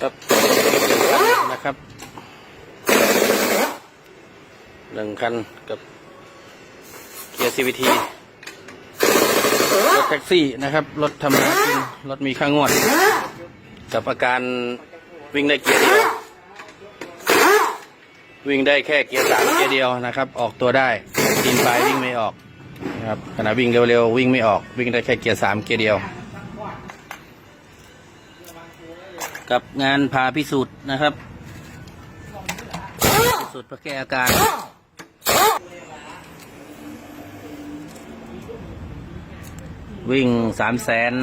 ครับนะครับหนึ่งคันกับเกียร์ CVT รถแท็กซี่นะครับ รถทำงานจริงรถมีค่างวด กับอาการวิ่งได้เกียร์เดียว วิ่งได้แค่เกียร์สามเกียร์เดียวนะครับ ออกตัวได้ตีนปลายวิ่งไม่ออกนะครับขณะวิ่งเร็วๆวิ่งไม่ออก วิ่งได้แค่เกียร์สามเกียร์เดียว กับงานพาพิสูจน์นะครับพิสูจน์เพื่อแก้อาการวิ่งสามแสน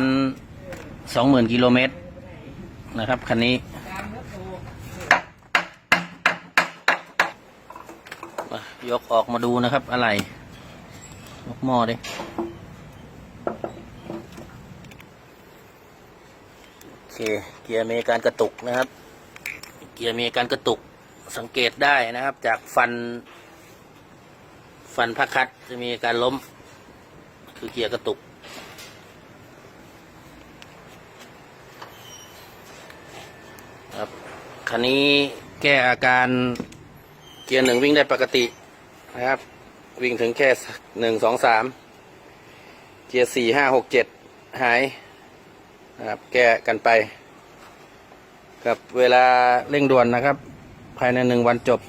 สองหมื่นกิโลเมตรนะครับ คันนี้มายกออกมาดูนะครับ อะไรยกหม้อดิ โอ เคเกียร์มีการกระตุกนะครับ เกียร์มีการกระตุกสังเกตได้นะครับ จากฟัน ฟันพักคัดจะมีการล้ม คือเกียร์กระตุก ครับคันนี้แก้อาการเกียร์หนึ่งวิ่งได้ปกตินะครับ วิ่งถึงแค่หนึ่งสองสามเกียร์สี่ห้าหกเจ็ดหาย นะครับแก้กันไป กับเวลาเร่งด่วนนะครับ ภายในหนึ่งวันจบ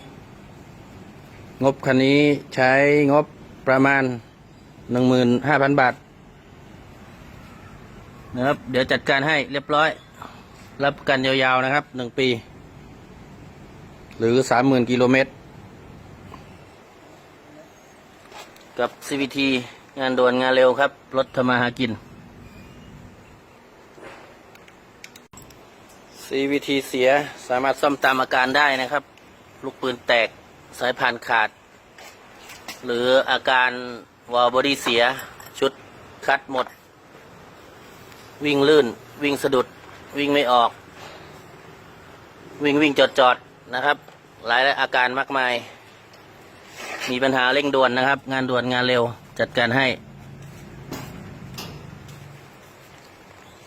งบคันนี้ใช้งบประมาณหนึ่งหมื่นห้าพันบาทนะครับ เดี๋ยวจัดการให้เรียบร้อย รับประกันยาวๆนะครับหนึ่งปี หรือสามหมื่นกิโลเมตร กับ CVT งานด่วนงานเร็วครับ รถทำมาหากิน CVT เสียสามารถซ่อมตามอาการได้นะครับ ลูกปืนแตกสายพานขาด หรืออาการวอลบอดี้เสียชุดคัดหมด วิ่งลื่น วิ่งสะดุด วิ่งไม่ออก วิ่งวิ่งจอดจอดนะครับ หลายอาการมากมาย มีปัญหาเร่งด่วนนะครับ งานด่วนงานเร็วจัดการให้